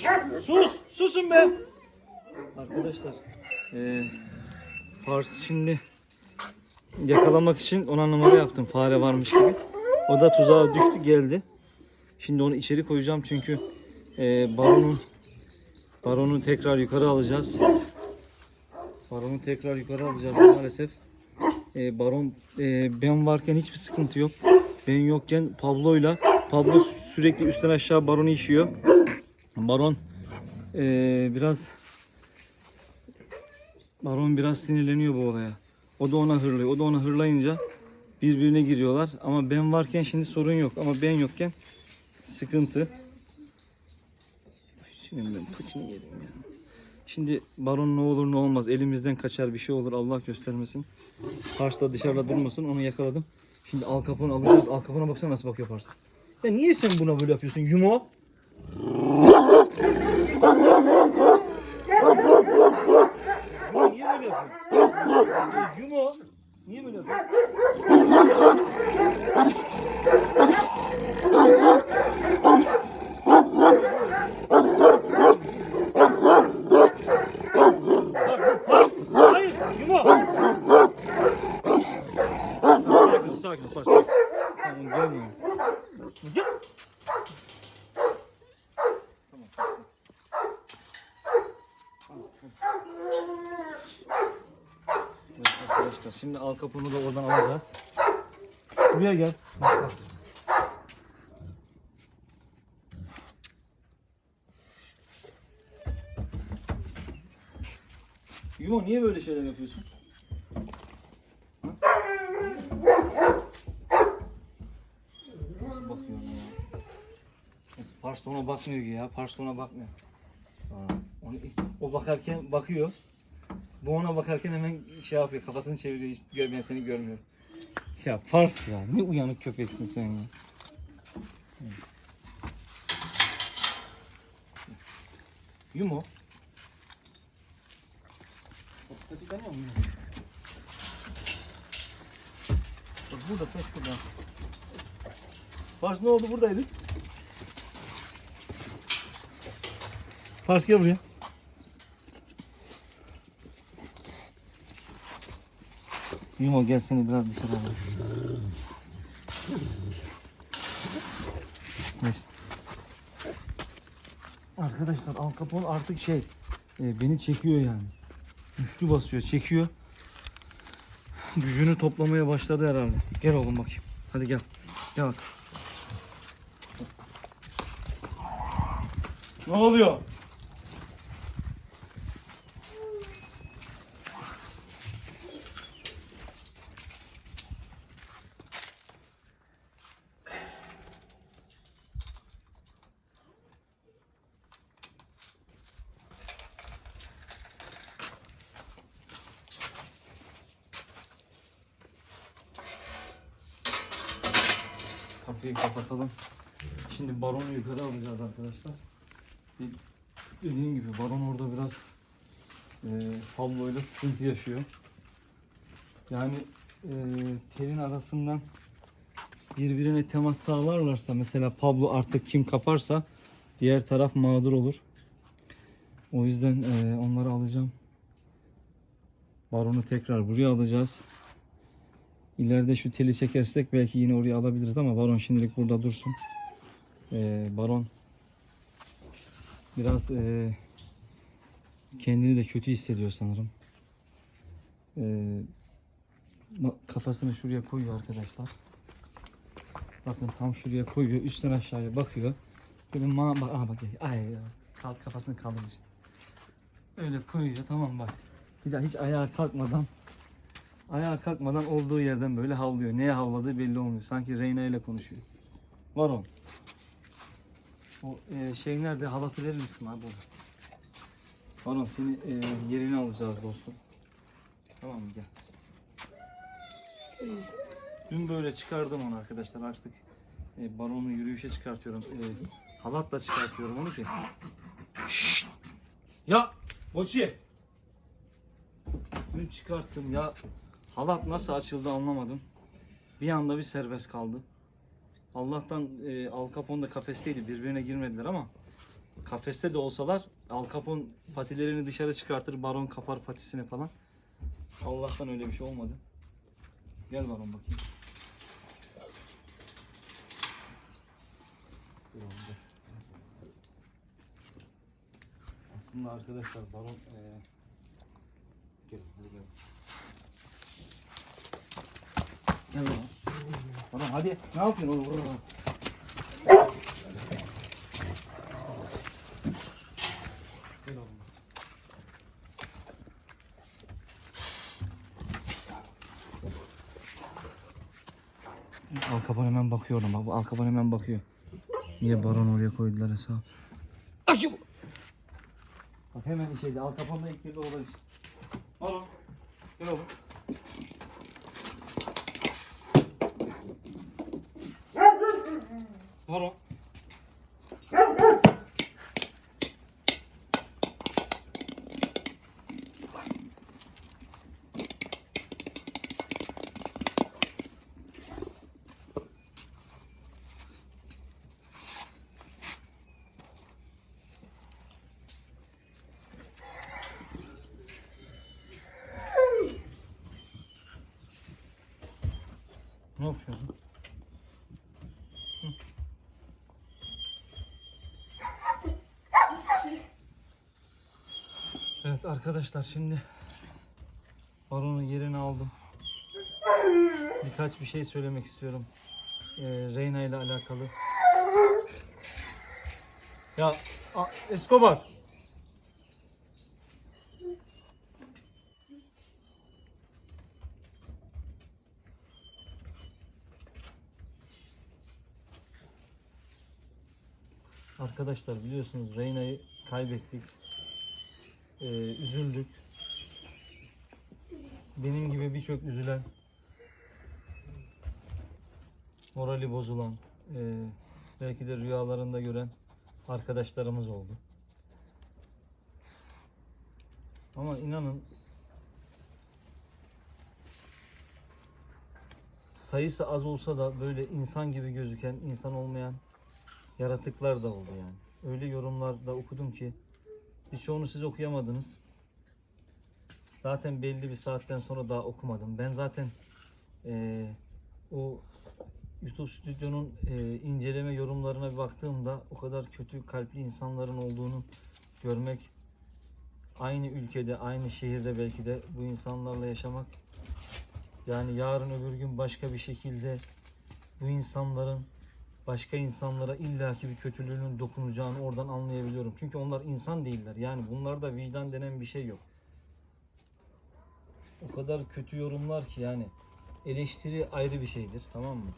yapıyorsun be? Arkadaşlar eee Pars şimdi yakalamak için ona numara yaptım fare varmış gibi. O da tuzağa düştü geldi. Şimdi onu içeri koyacağım çünkü eee baronun baronu tekrar yukarı alacağız. Baronu tekrar yukarı alacağız maalesef. Eee baron eee, ben varken hiçbir sıkıntı yok. Ben yokken Pablo'yla Pablo sürekli üstten aşağı baronu işiyor. Baron eee, biraz Baron biraz sinirleniyor bu olaya. O da ona hırlıyor. O da ona hırlayınca birbirine giriyorlar. Ama ben varken şimdi sorun yok. Ama ben yokken sıkıntı. Şimdi ben pıçını yedim ya. Şimdi baron ne olur ne olmaz. Elimizden kaçar bir şey olur. Allah göstermesin. Pars'ta dışarıda durmasın. Onu yakaladım. Şimdi Al Capone alacağız. Al Capone'a baksana nasıl bakıyor Pars. Ya niye sen buna böyle yapıyorsun? Yumo. Niye böyle yapıyorsun? Yumo. Niye böyle yapıyorsun? Hayır, Yumo. Sakin, sakin, sakin. Tamam, gelmiyor. Gel. Tamam, sakin. Evet arkadaşlar şimdi al kapını da oradan alacağız. Buraya gel. Bak, bak. Yumo niye böyle şeyler yapıyorsun? Nasıl bakıyor ona ya? Nasıl Pars da ona bakmıyor ki ya. Pars da ona bakmıyor. Onu, o bakarken bakıyor. Bu ona bakarken hemen şey yapıyor, kafasını çeviriyor. Hiç gör, ben seni görmüyorum. Ya Pars ya, ne uyanık köpeksin sen ya. Yumo. Burada, pes burada. Pars ne oldu buradaydın? Pars gel buraya. Yumo gel seni biraz dışarı alalım. Neyse. Arkadaşlar Al Capone artık şey e, beni çekiyor yani. Güçlü basıyor, çekiyor. Gücünü toplamaya başladı herhalde. Gel oğlum bakayım. Hadi gel. Gel bak. Ne oluyor? Kapıyı kapatalım. Şimdi baronu yukarı alacağız arkadaşlar. Dediğim gibi baron orada biraz e, Pablo ile sıkıntı yaşıyor. Yani e, telin arasından birbirine temas sağlarlarsa mesela Pablo artık kim kaparsa diğer taraf mağdur olur. O yüzden e, onları alacağım. Baronu tekrar buraya alacağız. İleride şu teli çekersek belki yine oraya alabiliriz ama baron şimdilik burada dursun. Ee, baron biraz ee, kendini de kötü hissediyor sanırım. Ee, kafasını şuraya koyuyor arkadaşlar. Bakın tam şuraya koyuyor. Üstten aşağıya bakıyor. Böyle ma bak, aha bak. Ay. Kalk kafasını kaldırdı. Öyle koyuyor tamam bak. Bir daha hiç ayağa kalkmadan Ayağa kalkmadan olduğu yerden böyle havlıyor. Neye havladığı belli olmuyor. Sanki Reyna ile konuşuyor. Var o. O e, şey nerede? Halatı verir misin abi orada? Baron seni e, yerine alacağız dostum. Tamam mı gel. Dün böyle çıkardım onu arkadaşlar artık. E, baronu yürüyüşe çıkartıyorum. E, halatla çıkartıyorum onu ki. Şşt! Ya! Boçi! Dün çıkarttım ya. Halat nasıl açıldı anlamadım. Bir anda bir serbest kaldı. Allah'tan e, Al Capone da kafesteydi. Birbirine girmediler ama kafeste de olsalar Al Capone patilerini dışarı çıkartır, Baron kapar patisini falan. Allah'tan öyle bir şey olmadı. Gel Baron bakayım. Aslında arkadaşlar Baron eee gel gel. Gel Baron. Baron hadi ne yapıyorsun oğlum? Vur. Gel oğlum. Al Capone hemen bakıyor oğlum. Al Capone hemen bakıyor. Niye baron oraya koydular hesap? Ay! Bak hemen içeydi. Al Capone'la ilk girdi olay. Baron. Gel oğlum. Baron. Ne yapıyorsun? Evet arkadaşlar şimdi Baron'un yerini aldım. Birkaç bir şey söylemek istiyorum. Ee, Reyna ile alakalı. Ya a- Escobar. Arkadaşlar biliyorsunuz Reyna'yı kaybettik. Ee, üzüldük. Benim gibi birçok üzülen, morali bozulan, ee, belki de rüyalarında gören arkadaşlarımız oldu. Ama inanın sayısı az olsa da böyle insan gibi gözüken, insan olmayan yaratıklar da oldu yani. Öyle yorumlar da okudum ki birçoğunu siz okuyamadınız. Zaten belli bir saatten sonra daha okumadım. Ben zaten eee, o YouTube stüdyonun eee, inceleme yorumlarına bir baktığımda o kadar kötü kalpli insanların olduğunu görmek aynı ülkede, aynı şehirde belki de bu insanlarla yaşamak yani yarın öbür gün başka bir şekilde bu insanların başka insanlara illaki bir kötülüğünün dokunacağını oradan anlayabiliyorum. Çünkü onlar insan değiller. Yani bunlarda vicdan denen bir şey yok. O kadar kötü yorumlar ki yani eleştiri ayrı bir şeydir tamam mı?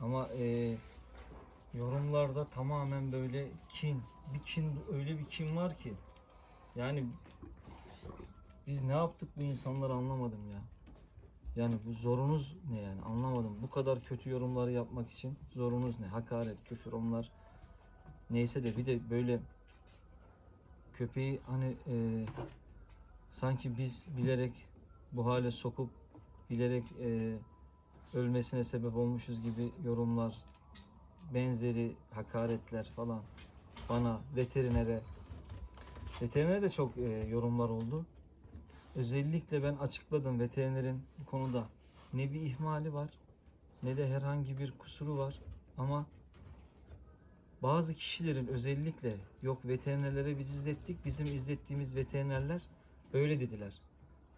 Ama e, yorumlarda tamamen böyle kin, bir kin öyle bir kin var ki yani biz ne yaptık bu insanları anlamadım ya. Yani bu zorunuz ne yani anlamadım. Bu kadar kötü yorumları yapmak için zorunuz ne? Hakaret, küfür onlar neyse de bir de böyle köpeği hani e, sanki biz bilerek bu hale sokup bilerek e, ölmesine sebep olmuşuz gibi yorumlar, benzeri hakaretler falan bana, veterinere, veterinere de çok e, yorumlar oldu. Özellikle ben açıkladım veterinerin bu konuda ne bir ihmali var ne de herhangi bir kusuru var ama bazı kişilerin özellikle yok veterinerlere biz izlettik bizim izlettiğimiz veterinerler öyle dediler.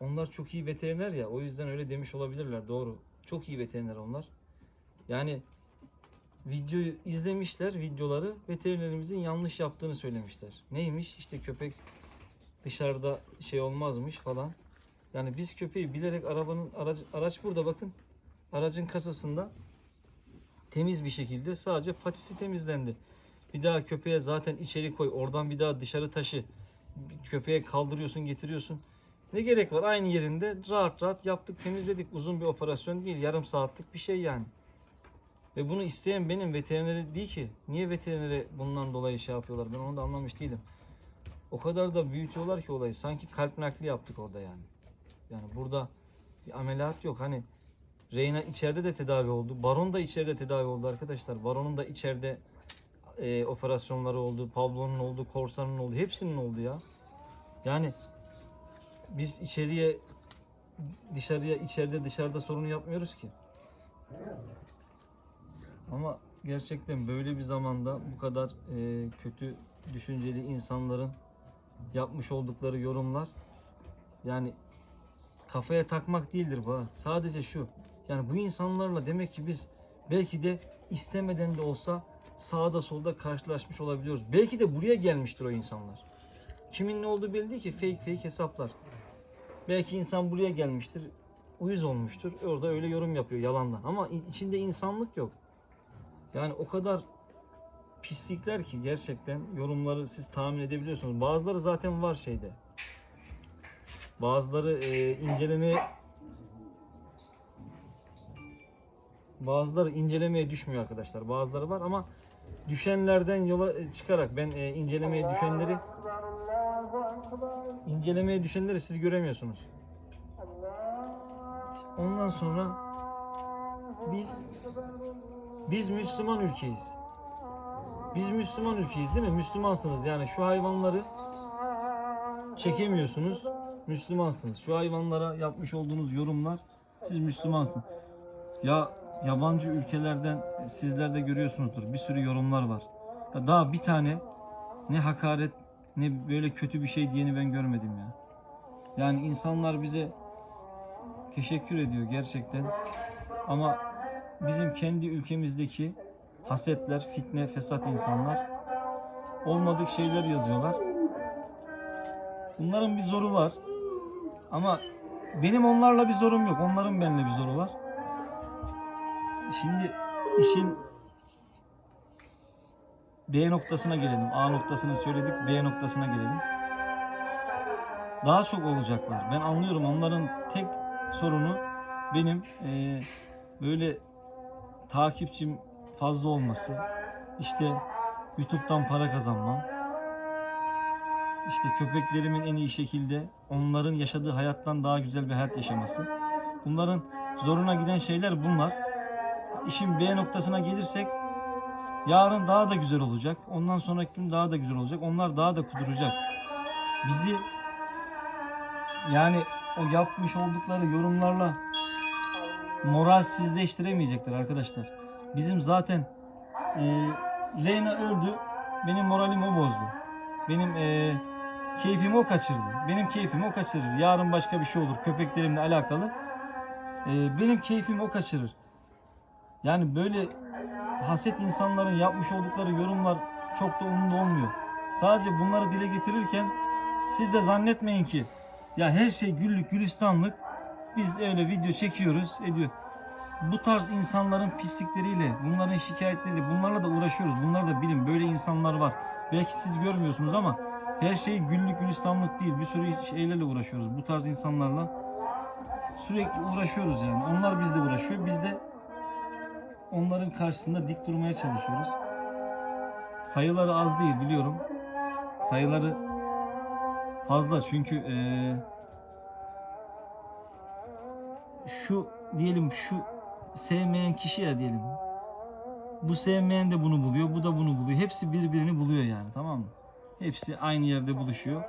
Onlar çok iyi veteriner ya o yüzden öyle demiş olabilirler doğru. Çok iyi veteriner onlar. Yani videoyu izlemişler videoları veterinerimizin yanlış yaptığını söylemişler. Neymiş işte köpek dışarıda şey olmazmış falan. Yani biz köpeği bilerek arabanın araç, araç burada bakın. Aracın kasasında temiz bir şekilde sadece patisi temizlendi. Bir daha köpeğe zaten içeri koy. Oradan bir daha dışarı taşı. Köpeğe kaldırıyorsun, getiriyorsun. Ne gerek var? Aynı yerinde rahat rahat yaptık, temizledik. Uzun bir operasyon değil. Yarım saatlik bir şey yani. Ve bunu isteyen benim veterineri değil ki. Niye veterinere bundan dolayı şey yapıyorlar? Ben onu da anlamış değilim. O kadar da büyütüyorlar ki olayı. Sanki kalp nakli yaptık orada yani. Yani burada bir ameliyat yok. Hani Reyna içeride de tedavi oldu. Baron da içeride tedavi oldu arkadaşlar. Baron'un da içeride e, operasyonları oldu. Pablo'nun oldu, Korsan'ın oldu. Hepsinin oldu ya. Yani biz içeriye dışarıya içeride dışarıda sorun yapmıyoruz ki. Ama gerçekten böyle bir zamanda bu kadar e, kötü düşünceli insanların yapmış oldukları yorumlar yani kafaya takmak değildir bu. Sadece şu. Yani bu insanlarla demek ki biz belki de istemeden de olsa sağda solda karşılaşmış olabiliyoruz. Belki de buraya gelmiştir o insanlar. Kimin ne olduğu belli değil ki fake fake hesaplar. Belki insan buraya gelmiştir, uyuz olmuştur. Orada öyle yorum yapıyor yalandan. Ama içinde insanlık yok. Yani o kadar pislikler ki gerçekten yorumları siz tahmin edebiliyorsunuz. Bazıları zaten var şeyde. Bazıları e, incelemeye bazıları incelemeye düşmüyor arkadaşlar. Bazıları var ama düşenlerden yola çıkarak ben e, incelemeye düşenleri incelemeye düşenleri siz göremiyorsunuz. Ondan sonra biz biz Müslüman ülkeyiz. Biz Müslüman ülkeyiz değil mi? Müslümansınız yani şu hayvanları çekemiyorsunuz. Müslümansınız. Şu hayvanlara yapmış olduğunuz yorumlar siz Müslümansınız. Ya yabancı ülkelerden sizler de görüyorsunuzdur. Bir sürü yorumlar var. Ya daha bir tane ne hakaret ne böyle kötü bir şey diyeni ben görmedim ya. Yani insanlar bize teşekkür ediyor gerçekten. Ama bizim kendi ülkemizdeki hasetler, fitne, fesat insanlar olmadık şeyler yazıyorlar. Bunların bir zoru var. Ama benim onlarla bir zorum yok. Onların benimle bir zoru var. Şimdi işin B noktasına gelelim. A noktasını söyledik. B noktasına gelelim. Daha çok olacaklar. Ben anlıyorum onların tek sorunu benim eee, böyle takipçim fazla olması. İşte YouTube'dan para kazanmam. İşte köpeklerimin en iyi şekilde onların yaşadığı hayattan daha güzel bir hayat yaşaması. Bunların zoruna giden şeyler bunlar. İşin B noktasına gelirsek yarın daha da güzel olacak. Ondan sonraki gün daha da güzel olacak. Onlar daha da kuduracak. Bizi yani o yapmış oldukları yorumlarla moralsizleştiremeyecekler arkadaşlar. Bizim zaten e, Reyna öldü. Benim moralim o bozdu. Benim e, keyfimi o kaçırdı. Benim keyfimi o kaçırır. Yarın başka bir şey olur köpeklerimle alakalı. E, benim keyfimi o kaçırır. Yani böyle haset insanların yapmış oldukları yorumlar çok da umurumda olmuyor. Sadece bunları dile getirirken siz de zannetmeyin ki ya her şey güllük gülistanlık biz öyle video çekiyoruz ediyor. Bu tarz insanların pislikleriyle, bunların şikayetleriyle, bunlarla da uğraşıyoruz. Bunları da bilin. Böyle insanlar var. Belki siz görmüyorsunuz ama her şey güllük gülistanlık değil. Bir sürü şeylerle uğraşıyoruz. Bu tarz insanlarla sürekli uğraşıyoruz yani. Onlar bizle uğraşıyor. Biz de onların karşısında dik durmaya çalışıyoruz. Sayıları az değil biliyorum. Sayıları fazla çünkü eee, şu diyelim şu sevmeyen kişi ya diyelim. Bu sevmeyen de bunu buluyor, bu da bunu buluyor. Hepsi birbirini buluyor yani tamam mı? Hepsi aynı yerde buluşuyor.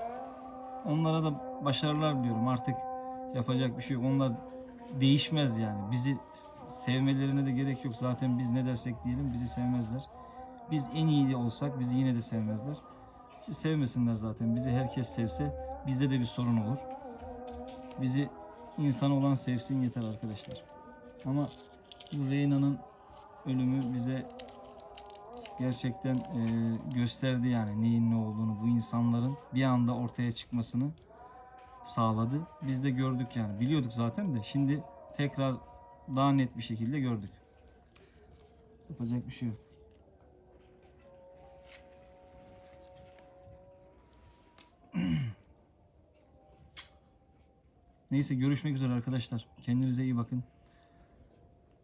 Onlara da başarılar diyorum artık yapacak bir şey yok. Onlar değişmez yani. Bizi sevmelerine de gerek yok. Zaten biz ne dersek diyelim bizi sevmezler. Biz en iyi olsak bizi yine de sevmezler. Bizi sevmesinler zaten. Bizi herkes sevse bizde de bir sorun olur. Bizi insan olan sevsin yeter arkadaşlar. Ama bu Reyna'nın ölümü bize gerçekten e, gösterdi yani neyin ne olduğunu bu insanların bir anda ortaya çıkmasını sağladı. Biz de gördük yani biliyorduk zaten de şimdi tekrar daha net bir şekilde gördük. Yapacak bir şey yok. Neyse görüşmek üzere arkadaşlar. Kendinize iyi bakın.